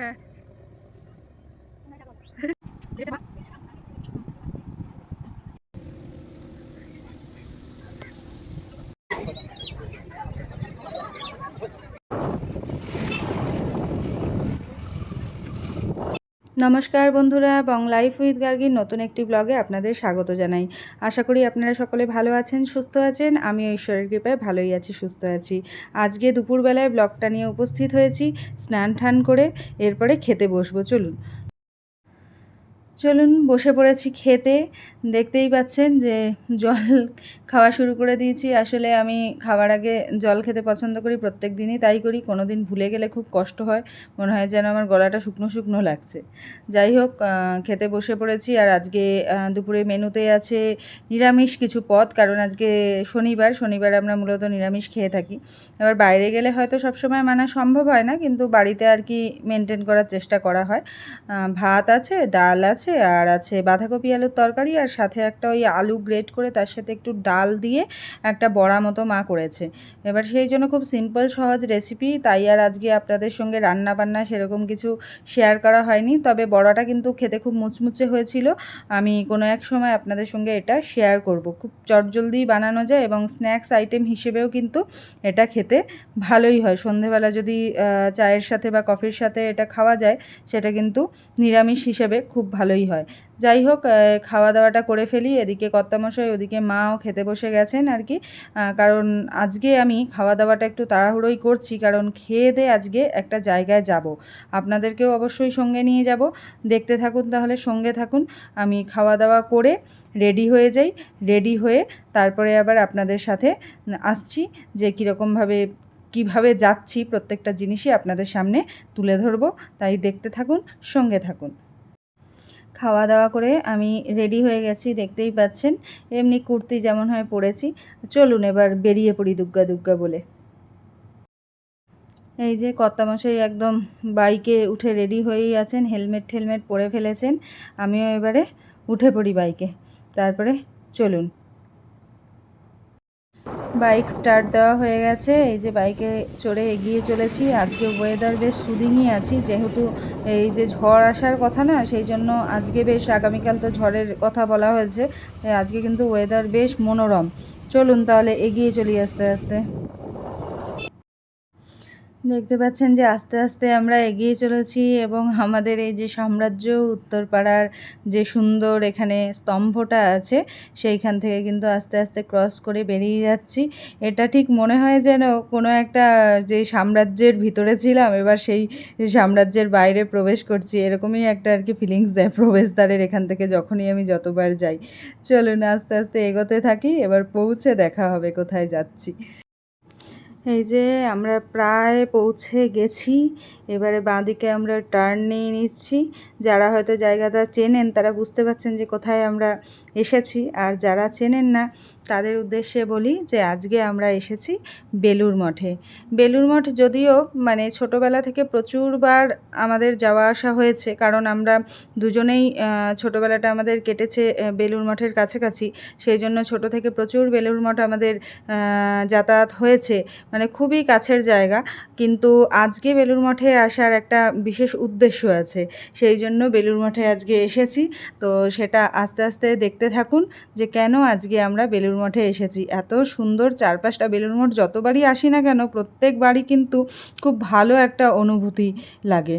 হ্যাঁ নমস্কার বন্ধুরা, বং লাইফ উইথ গার্গির নতুন একটি ব্লগে আপনাদের স্বাগত জানাই। আশা করি আপনারা সকলে ভালো আছেন, সুস্থ আছেন। আমি ঈশ্বরের কৃপায় ভালোই আছি, সুস্থ আছি। আজকে দুপুরবেলায় ব্লগটা নিয়ে উপস্থিত হয়েছি স্নান ঠান করে, এরপরে খেতে বসবো। চলুন। চলুন, বসে পড়েছি খেতে। দেখতেই পাচ্ছেন যে জল খাওয়া শুরু করে দিয়েছি। আসলে আমি খাওয়ার আগে জল খেতে পছন্দ করি, প্রত্যেক দিনই তাই করি। কোনো দিন ভুলে গেলে খুব কষ্ট হয়, মনে হয় যেন আমার গলাটা শুকনো শুকনো লাগছে। যাই হোক খেতে বসে পড়েছি আর আজকে দুপুরে মেনুতে আছে নিরামিষ কিছু পদ, কারণ আজকে শনিবার শনিবার আমরা মূলত নিরামিষ খেয়ে থাকি। এবার বাইরে গেলে হয়তো সবসময় মানা সম্ভব হয় না, কিন্তু বাড়িতে আর কি মেনটেন করার চেষ্টা করা হয়। ভাত আছে, ডাল আছে আর আছে বাঁধাকপি আলুর তরকারি, আর সাথে একটা ওই আলু গ্রেট করে তার সাথে একটু ডাল দিয়ে একটা বড়া মতো মা করেছে। এবার সেই জন্য খুব সিম্পল সহজ রেসিপি তাই আর আজকে আপনাদের সঙ্গে রান্না বান্না সেরকম কিছু শেয়ার করা হয়নি। তবে বড়াটা কিন্তু খেতে খুব মুচমুচে হয়েছিল। আমি কোনো এক সময় আপনাদের সঙ্গে এটা শেয়ার করব। খুব চটজলদি বানানো যায় এবং স্ন্যাক্স আইটেম হিসেবেও কিন্তু এটা খেতে ভালোই হয়। সন্ধেবেলা যদি চায়ের সাথে বা কফির সাথে এটা খাওয়া যায়, সেটা কিন্তু নিরামিষ হিসেবে খুব ভালোই হয়। যাই হোক খাওয়া দাওয়াটা করে ফেলি। এদিকে কর্তামশাই, ওদিকে মাও খেতে বসে গেছেন আর কি। কারণ আজকে আমি খাওয়া দাওয়াটা একটু তাড়াহুড়োই করছি, কারণ খেয়ে দিয়ে আজকে একটা জায়গায় যাব। আপনাদেরকেও অবশ্যই সঙ্গে নিয়ে যাব। দেখতে থাকুন তাহলে, সঙ্গে থাকুন। আমি খাওয়া দাওয়া করে রেডি হয়ে যাই। রেডি হয়ে তারপরে আবার আপনাদের সাথে আসছি যে কীরকমভাবে, কীভাবে যাচ্ছি প্রত্যেকটা জিনিসই আপনাদের সামনে তুলে ধরবো। তাই দেখতে থাকুন, সঙ্গে থাকুন। খাওয়া দাওয়া করে আমি রেডি হয়ে গেছি, দেখতেই পাচ্ছেন। এমনি কুর্তি যেমন হয় পরেছি। চলুন এবার বেরিয়ে পড়ি দুগ্গা দুগ্গা বলে। এই যে কর্তামশাই একদম বাইকে উঠে রেডি হয়েই আছেন হেলমেট ঠেলমেট পরে ফেলেছেন। আমিও এবারে উঠে পড়ি বাইকে। তারপরে চলুন। বাইক স্টার্ট দেওয়া হয়ে গেছে। এই যে বাইকে চড়ে এগিয়ে চলেছি। আজকে ওয়েদার বেশ সুদিনই আছি। যেহেতু এই যে ঝড় আসার কথা না, সেই জন্য আজকে বেশ আগামীকাল তো ঝড়ের কথা বলা হয়েছে। আজকে কিন্তু ওয়েদার বেশ মনোরম। চলুন তাহলে এগিয়ে চলি আস্তে আস্তে। দেখতে পাচ্ছেন যে আস্তে আস্তে আমরা এগিয়ে চলেছি এবং আমাদের এই যে সাম্রাজ্য উত্তরপাড়ার যে সুন্দর এখানে স্তম্ভটা আছে, সেইখান থেকে কিন্তু আস্তে আস্তে ক্রস করে বেরিয়ে যাচ্ছি। এটা ঠিক মনে হয় যেন কোনো একটা যে সাম্রাজ্যের ভিতরে ছিলাম, এবার সেই সাম্রাজ্যের বাইরে প্রবেশ করছি, এরকমই একটা আর কি ফিলিংস দেয় প্রবেশদ্বারের এখান থেকে যখনই আমি যতবার যাই। চলুন আস্তে আস্তে এগোতে থাকি, এবার পৌঁছে দেখা হবে কোথায় যাচ্ছি। এই যে আমরা প্রায় পৌঁছে গেছি এবারে বাঁদিকে আমরা টার্ন নিয়ে নিচ্ছি। যারা হয়তো জায়গাটা চেনেন, তারা বুঝতে পারছেন যে কোথায় আমরা এসেছি। আর যারা চেনেন না, তাদের উদ্দেশ্যে বলি যে আজকে আমরা এসেছি বেলুর মঠে। বেলুর মঠ যদিও মানে ছোটোবেলা থেকে প্রচুরবার আমাদের যাওয়া আসা হয়েছে, কারণ আমরা দুজনেই ছোটোবেলাটা আমাদের কেটেছে বেলুর মঠের কাছাকাছি। সেই জন্য ছোট থেকে প্রচুর বেলুর মঠ আমাদের যাতায়াত হয়েছে। মানে খুবই কাছের জায়গা। কিন্তু আজকে বেলুর মঠে আসার একটা বিশেষ উদ্দেশ্য আছে। সেই জন্য বেলুর মঠে আজকে এসেছি। তো সেটা আস্তে আস্তে দেখতে থাকুন যে কেন আজকে আমরা বেলুর মঠে এসেছি। এত সুন্দর চারপাশটা বেলুর মঠ যতবারই আসি না কেন প্রত্যেকবারই কিন্তু খুব ভালো একটা অনুভূতি লাগে।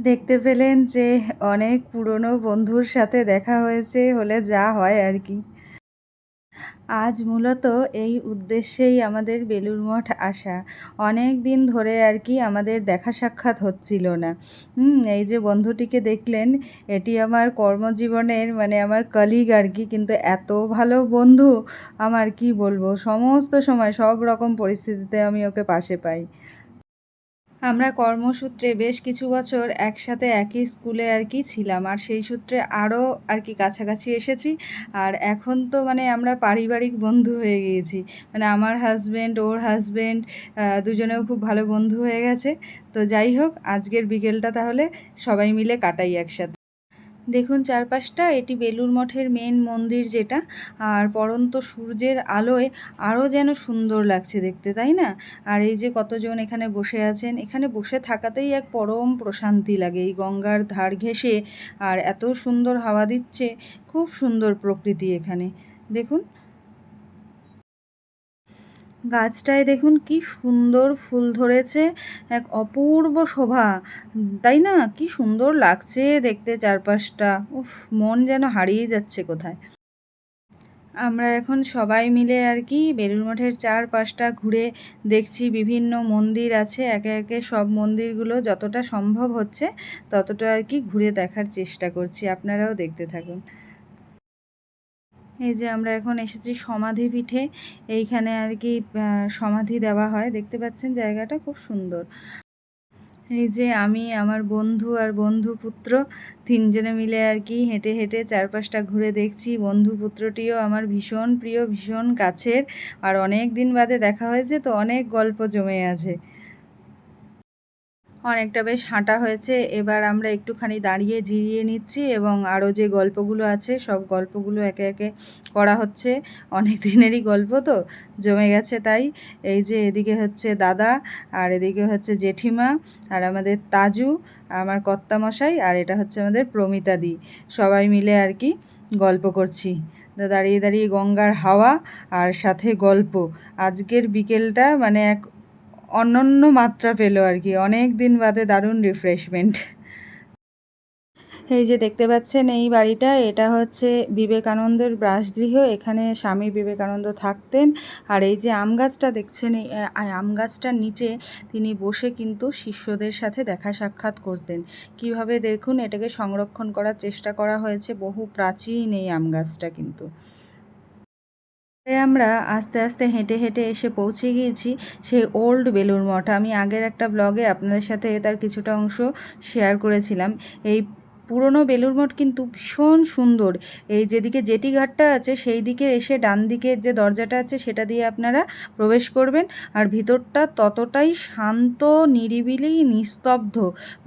দেখতে পেলেন যে অনেক পুরনো বন্ধুর সাথে দেখা হয়েছে হলে যা হয় আর কি। আজ মূলত এই উদ্দেশ্যেই আমাদের বেলুর মঠ আসা। অনেক দিন ধরে আর কি আমাদের দেখা সাক্ষাৎ হচ্ছিল না। এই যে বন্ধুটিকে দেখলেন, এটি আমার কর্মজীবনের মানে আমার কলিগ আর কি, কিন্তু এত ভালো বন্ধু, আমার কি বলব? সমস্ত সময় সব রকম পরিস্থিতিতে আমি ওকে পাশে পাই। আমরা কর্মসূত্রে বেশ কিছু বছর একসাথে একই স্কুলে আর কি ছিলাম, আর সেই সূত্রে আরও আর কি কাছাকাছি এসেছি। আর এখন তো মানে আমরা পারিবারিক বন্ধু হয়ে গিয়েছি। মানে আমার হাজব্যান্ড ওর হাজব্যান্ড দুজনেও খুব ভালো বন্ধু হয়ে গেছে। তো যাই হোক, আজকের বিকেলটা তাহলে সবাই মিলে কাটাই একসাথে। দেখুন চারপাশটা, এটি বেলুর মঠের মেন মন্দির যেটা, আর পরন্ত সূর্যের আলোয় আরও যেন সুন্দর লাগছে দেখতে, তাই না? আর এই যে কতজন এখানে বসে আছেন, এখানে বসে থাকাতেই এক পরম প্রশান্তি লাগে। এই গঙ্গার ধার ঘেঁষে আর এত সুন্দর হাওয়া দিচ্ছে, খুব সুন্দর প্রকৃতি এখানে। দেখুন গাছটায় দেখুন কি সুন্দর ফুল ধরেছে, এক অপূর্ব শোভা। তাই না? কি সুন্দর লাগছে দেখতে চারপাশটা। উফ, মন যেন হারিয়ে যাচ্ছে কোথায়। আমরা এখন সবাই মিলে আর কি বেলুর মঠের চারপাশটা ঘুরে দেখছি, বিভিন্ন মন্দির আছে, একে একে সব মন্দিরগুলো যতটা সম্ভব হচ্ছে ততটা আর কি ঘুরে দেখার চেষ্টা করছি। আপনারাও দেখতে থাকুন। এই যে আমরা এখন এসেছি সমাধি পিঠে। এইখানে আর কি সমাধি দেওয়া হয়। দেখতে পাচ্ছেন জায়গাটা খুব সুন্দর। এই যে আমি, আমার বন্ধু আর বন্ধু পুত্র তিনজনে মিলে আর কি হেঁটে হেঁটে চারপাশটা ঘুরে দেখছি। বন্ধু পুত্রটিও আমার ভীষণ প্রিয়, ভীষণ কাছের। আর অনেক দিন বাদে দেখা হয়েছে, তো অনেক গল্প জমে আছে। অনেকটা বেশ হাঁটা হয়েছে। এবার আমরা একটুখানি দাঁড়িয়ে জিরিয়ে নিচ্ছি এবং আরও যে গল্পগুলো আছে, সব গল্পগুলো একে একে করা হচ্ছে। অনেক দিনেরই গল্প তো, জমে গেছে তাই। এই যে এদিকে হচ্ছে দাদা, আর এদিকে হচ্ছে জেঠিমা, আর আমাদের তাজু, আমার কর্তামশাই, আর এটা হচ্ছে আমাদের প্রমিতাদি সবাই মিলে আর কি গল্প করছি। দাঁড়িয়ে দাঁড়িয়ে গঙ্গার হাওয়া আর সাথে গল্প। আজকের বিকেলটা মানে এক অনন্য মাত্রা পেল আর কি। অনেক দিন বাদে দারুণ রিফ্রেশমেন্ট এই যে দেখতে পাচ্ছেন এই বাড়িটা, এটা হচ্ছে বিবেকানন্দের বাসগৃহ এখানে স্বামী বিবেকানন্দ থাকতেন। আর এই যে আম গাছটা দেখছেন, এই আম গাছটার নিচে তিনি বসে কিন্তু শিষ্যদের সাথে দেখা সাক্ষাৎ করতেন। কীভাবে দেখুন, এটাকে সংরক্ষণ করার চেষ্টা করা হয়েছে। বহু প্রাচীন এই আম গাছটা কিন্তু। আমরা আস্তে আস্তে হেঁটে হেঁটে এসে পৌঁছে গিয়েছি সেই ওল্ড বেলুর মঠ। আমি আগের একটা ব্লগে আপনাদের সাথে তার কিছুটা অংশ শেয়ার করেছিলাম। এই পুরনো বেলুর মঠ কিন্তু ভীষণ সুন্দর। এই যেদিকে জেটি ঘাটটা আছে সেই দিকে এসে ডান দিকের যে দরজাটা আছে, সেটা দিয়ে আপনারা প্রবেশ করবেন। আর ভিতরটা ততটাই শান্ত, নিরিবিলি, নিস্তব্ধ।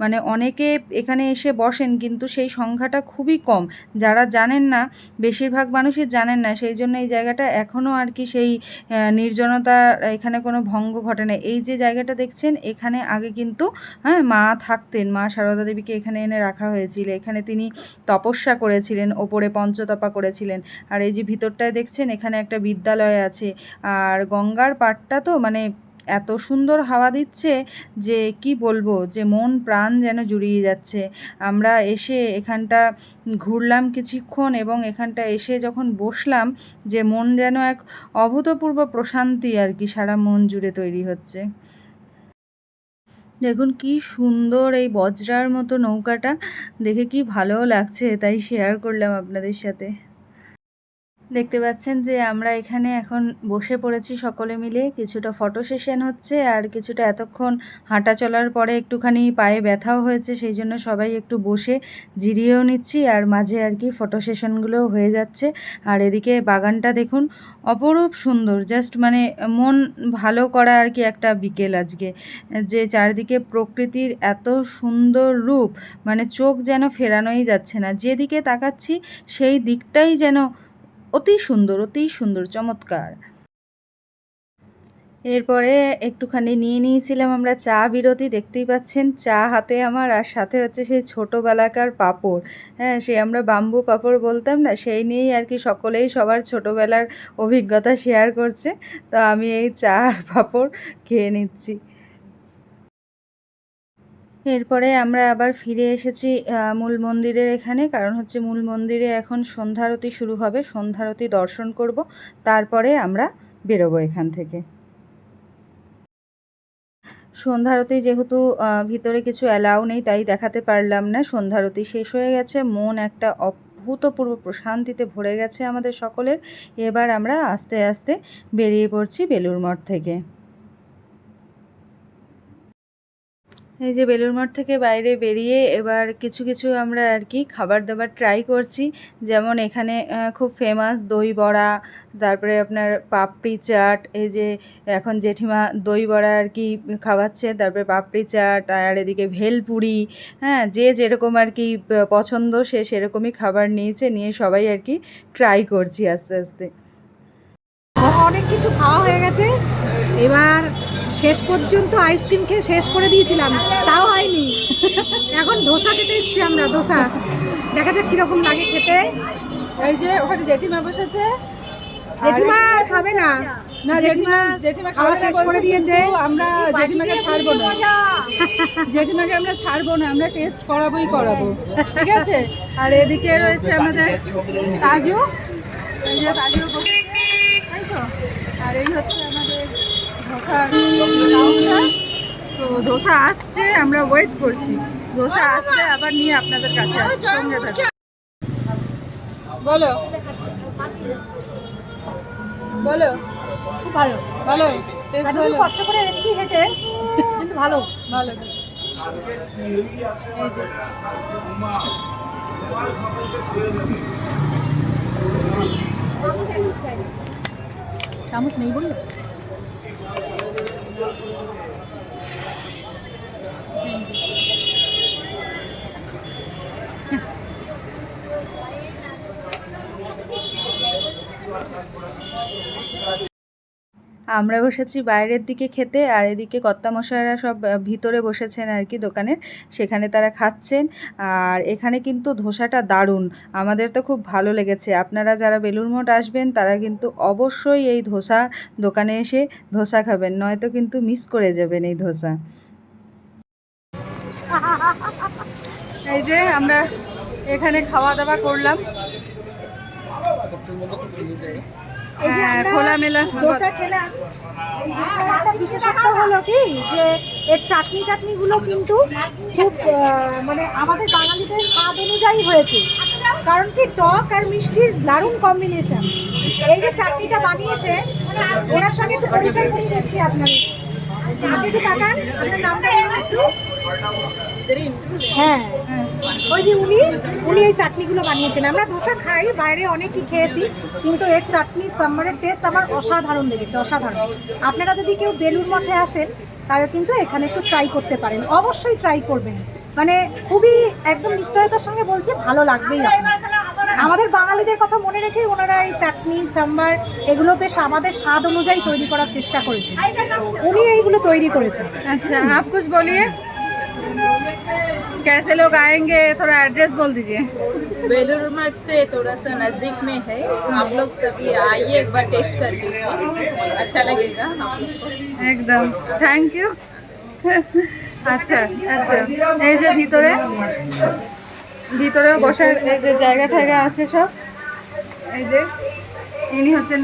মানে অনেকে এখানে এসে বসেন, কিন্তু সেই সংখ্যাটা খুবই কম। যারা জানেন না, বেশিরভাগ মানুষই জানেন না, সেই জন্য এই জায়গাটা এখনও আর কি সেই নির্জনতা এখানে কোনো ভঙ্গ ঘটে না এই যে জায়গাটা দেখছেন, এখানে আগে কিন্তু হ্যাঁ মা থাকতেন। মা সারদা দেবীকে এখানে এনে রাখা হয়েছিল। এখানে তিনি তপস্যা করেছিলেন, ওপরে পঞ্চতপা করেছিলেন। আর এই যে ভিতরটায় দেখছেন, এখানে একটা বিদ্যালয় আছে। আর গঙ্গার পাড়টা তো মানে এত সুন্দর হাওয়া দিচ্ছে যে কি বলব, যে মন প্রাণ যেন জুড়িয়ে যাচ্ছে। আমরা এসে এখানটা ঘুরলাম কিছুক্ষণ এবং এখানটা এসে যখন বসলাম, যে মন যেন এক অভূতপূর্ব প্রশান্তি আর কি, সারা মন জুড়ে তৈরি হচ্ছে। দেখুন কি সুন্দর এই বজ্রার মতো নৌকাটা। দেখে কি ভালোও লাগছে, তাই শেয়ার করলাম আপনাদের সাথে। দেখতে পাচ্ছেন যে আমরা এখানে এখন বসে পড়েছি সকলে মিলে। কিছুটা ফটো সেশন হচ্ছে আর কিছুটা এতক্ষণ হাঁটা চলার পরে একটুখানি পায়ে ব্যথাও হয়েছে, সেই জন্য সবাই একটু বসে জিরিয়েও নিচ্ছি আর মাঝে আর কি ফটো সেশনগুলোও হয়ে যাচ্ছে। আর এদিকে বাগানটা দেখুন, অপরূপ সুন্দর। জাস্ট মানে মন ভালো করা আর কি একটা বিকেল আজকে। যে চারিদিকে প্রকৃতির এত সুন্দর রূপ মানে চোখ যেন ফেরানোই যাচ্ছে না। যেদিকে তাকাচ্ছি সেই দিকটাই যেন অতি সুন্দর অতি সুন্দর, চমৎকার। এরপরে একটুখানি নিয়ে নিয়েছিলাম আমরা চা বিরতি, দেখতেই পাচ্ছেন চা হাতে আমার আর সাথে হচ্ছে সেই ছোটোবেলাকার পাপড়। হ্যাঁ সে আমরা বাম্বু পাপড় বলতাম না, সেই নিয়েই আর কি সকলেই সবার ছোটোবেলার অভিজ্ঞতা শেয়ার করছে। তো আমি এই চা আর পাপড় খেয়ে নিচ্ছি। এরপরে আমরা আবার ফিরে এসেছি মূল মন্দিরের এখানে। কারণ হচ্ছে মূল মন্দিরে এখন সন্ধ্যারতি শুরু হবে। সন্ধ্যারতি দর্শন করব, তারপরে আমরা বেরোবো এখান থেকে। সন্ধ্যারতি যেহেতু ভিতরে কিছু অ্যালাউ নেই, তাই দেখাতে পারলাম না। সন্ধ্যারতি শেষ হয়ে গেছে। মন একটা অভূতপূর্ব প্রশান্তিতে ভরে গেছে আমাদের সকলের। এবার আমরা আস্তে আস্তে বেরিয়ে পড়ছি বেলুর মঠ থেকে। এই যে বেলুর মঠ থেকে বাইরে বেরিয়ে এবার কিছু কিছু আমরা আর কি খাবার দাবার ট্রাই করছি। যেমন এখানে খুব ফেমাস দই বড়া, তারপরে আপনার পাপড়ি চাট, এই যে এখন জেঠিমা দই বড়া আর কি খাওয়াচ্ছে, তারপরে পাপড়ি চাট, আর এদিকে ভেলপুরি হ্যাঁ যে যেরকম আর কি পছন্দ, সে সেরকমই খাবার নিয়েছে, নিয়ে সবাই আর কি ট্রাই করছি আস্তে আস্তে। অনেক কিছু খাওয়া হয়ে গেছে। এবার শেষ পর্যন্ত আইসক্রিম খেয়ে শেষ করে দিয়েছিলাম। তাও হয়নি। এখন ধোসা খেতে এসেছি আমরা ধোসা। দেখা যাক কীরকম লাগে খেতে। এই যে ওখানে জেঠিমা বসেছে। জেঠিমা আর খাবে না। না জেঠিমা জেঠিমা খাওয়া শেষ করে দিয়েছে। আমরা জেঠিমাকে ছাড়বো না। জেঠিমাকে আমরা ছাড়বো না আমরা টেস্ট করাবোই করাবো। ঠিক আছে? আর এদিকে রয়েছে আমাদের তাজু। এই যে তাজু বসেছে। তাই তো। আর এই হচ্ছে আমাদের ধোসার তো ধোসা আসছে আমরা ওয়েট করছি। ধোসা আসলে আবার নিয়ে আপনাদের কাছে। বলো। বলো। ভালো। ভালো টেস্ট ভালো কষ্ট করে এসেছি হেঁটে কিন্তু ভালো। ভালো। চামচ নেই বলল? আমরা বসেছি বাইরের দিকে খেতে, আর এদিকে কর্তামশাইরা সব ভিতরে বসেছেন আর কি দোকানের। সেখানে তারা খাচ্ছেন, আর এখানে কিন্তু ধোসাটা দারুণ। আমাদের তো খুব ভালো লেগেছে। আপনারা যারা বেলুর মঠ আসবেন, তারা কিন্তু অবশ্যই এই ধোসা দোকানে এসে ধোসা খাবেন, নয়তো কিন্তু মিস করে যাবেন এই ধোসা। এই যে আমরা এখানে খাওয়া দাওয়া করলাম। খোলামেলা ধোসা খেলে আস- এই ধোসার একটা বিশেষত্ব হলো কি, যে এর চাটনি টাটনিগুলো কিন্তু খুব মানে আমাদের বাঙালিদের স্বাদ অনুযায়ী হয়েছে। কারণ কি, টক আর মিষ্টির দারুণ কম্বিনেশন এই যে চাটনিটা বানিয়েছে, ওনার সঙ্গে একটু পরিচয় করে দিচ্ছি আপনাদের। আপনি একটু তাকান, আপনার নামটা একটু। হ্যাঁ। ওই যে উনি উনি এই চাটনিগুলো বানিয়েছেন। আমরা ধোসা খাই বাইরে অনেকই খেয়েছি কিন্তু এর চাটনি সাম্বারের টেস্ট আমার অসাধারণ লেগেছে অসাধারণ। আপনারা যদি কেউ বেলুর মঠে আসেন তাহলে কিন্তু এখানে একটু ট্রাই করতে পারেন। অবশ্যই ট্রাই করবেন। মানে খুবই একদম নিশ্চয়তার সঙ্গে বলছে ভালো লাগবেই আমাদের বাঙালিদের কথা মনে রেখে ওনারা এই চাটনি সাম্বার এগুলো বেশ আমাদের স্বাদ অনুযায়ী তৈরি করার চেষ্টা করেছে উনি এইগুলো তৈরি করেছেন। আচ্ছা আপকুশ বলিয়ে। कैसे लोग आएंगे थोड़ा एड्रेस बोल दीजिए बेलूर मठ से थोड़ा सा नज़दीक में है आप लोग सभी आइए एक बार टेस्ट कर लीजिए अच्छा लगेगा हम लोग को। একদম থ্যাংক ইউ আচ্ছা আচ্ছা এই যে ভিতরে ভিতরেও বসার এই যে জায়গা ঠায়গা আছে সব এই যে ইনি হচ্ছেন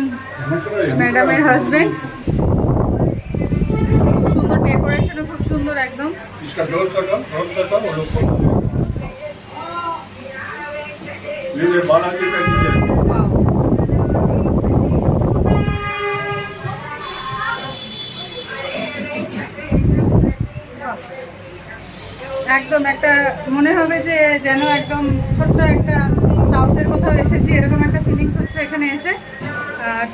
ম্যাডামের হাজবেন্ড সুন্দর একদম। একদম একটা মনে হবে যে যেন একদম ছোট্ট একটা সাউথের কোথাও এসেছি এরকম একটা ফিলিংস হচ্ছে এখানে এসে।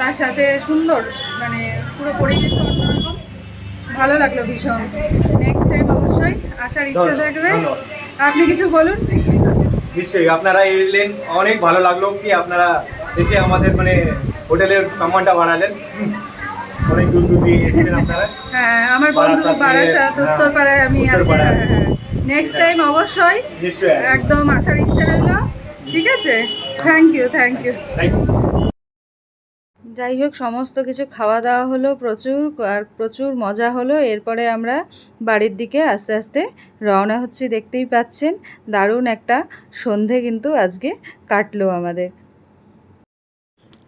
তার সাথে সুন্দর মানে পুরো পরিবেশ অন্যরকম। ভালো লাগল ভীষণ। নেক্সট টাইম অবশ্যই আসার ইচ্ছা থাকবে। আপনি কিছু বলুন? নিশ্চয়ই আপনারা এলেন অনেক ভালো লাগল কি আপনারা এসে আমাদের মানে হোটেলের সম্মানটা বাড়ালেন। অনেক দূর দূর দিয়ে এসেছেন আপনারা। হ্যাঁ আমার বন্ধু বারাসাত, বারাসাত হ্যাঁ, উত্তরপাড়ায় আমি আছি। নেক্সট টাইম অবশ্যই নিশ্চয়ই। একদম আসার ইচ্ছে রইল। ঠিক আছে? Thank you thank you thank you যাই হোক, সমস্ত কিছু খাওয়া দাওয়া হলো প্রচুর, আর প্রচুর মজা হলো। এরপরে আমরা বাড়ির দিকে আস্তে আস্তে রওনা হচ্ছি, দেখতেই পাচ্ছেন। দারুণ একটা সন্ধে কিন্তু আজকে কাটলো আমাদের।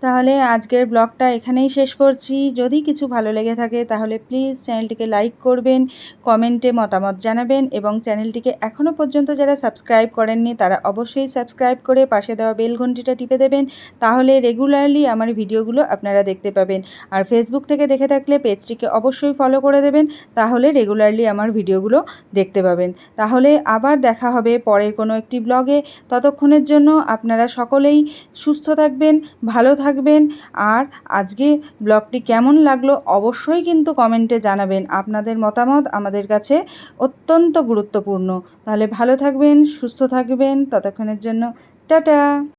তাহলে আজকের ব্লগটা এখানেই শেষ করছি। যদি কিছু ভালো লেগে থাকে তাহলে প্লিজ চ্যানেলটিকে লাইক করবেন, কমেন্টে মতামত জানাবেন এবং চ্যানেলটিকে এখনও পর্যন্ত যারা সাবস্ক্রাইব করেননি তারা অবশ্যই সাবস্ক্রাইব করে পাশে দেওয়া বেল ঘন্টিটা টিপে দেবেন। তাহলে রেগুলারলি আমার ভিডিওগুলো আপনারা দেখতে পাবেন। আর ফেসবুক থেকে দেখে থাকলে পেজটিকে অবশ্যই ফলো করে দেবেন। তাহলে রেগুলারলি আমার ভিডিওগুলো দেখতে পাবেন। তাহলে আবার দেখা হবে পরের কোনো একটি ব্লগে। ততক্ষণের জন্য আপনারা সকলেই সুস্থ থাকবেন, ভালো থাকবেন। আর আজকে ব্লগটি কেমন লাগল অবশ্যই কিন্তু কমেন্টে জানাবেন। আপনাদের মতামত আমাদের কাছে অত্যন্ত গুরুত্বপূর্ণ। তাহলে ভালো থাকবেন, সুস্থ থাকবেন। ততক্ষণের জন্য টাটা!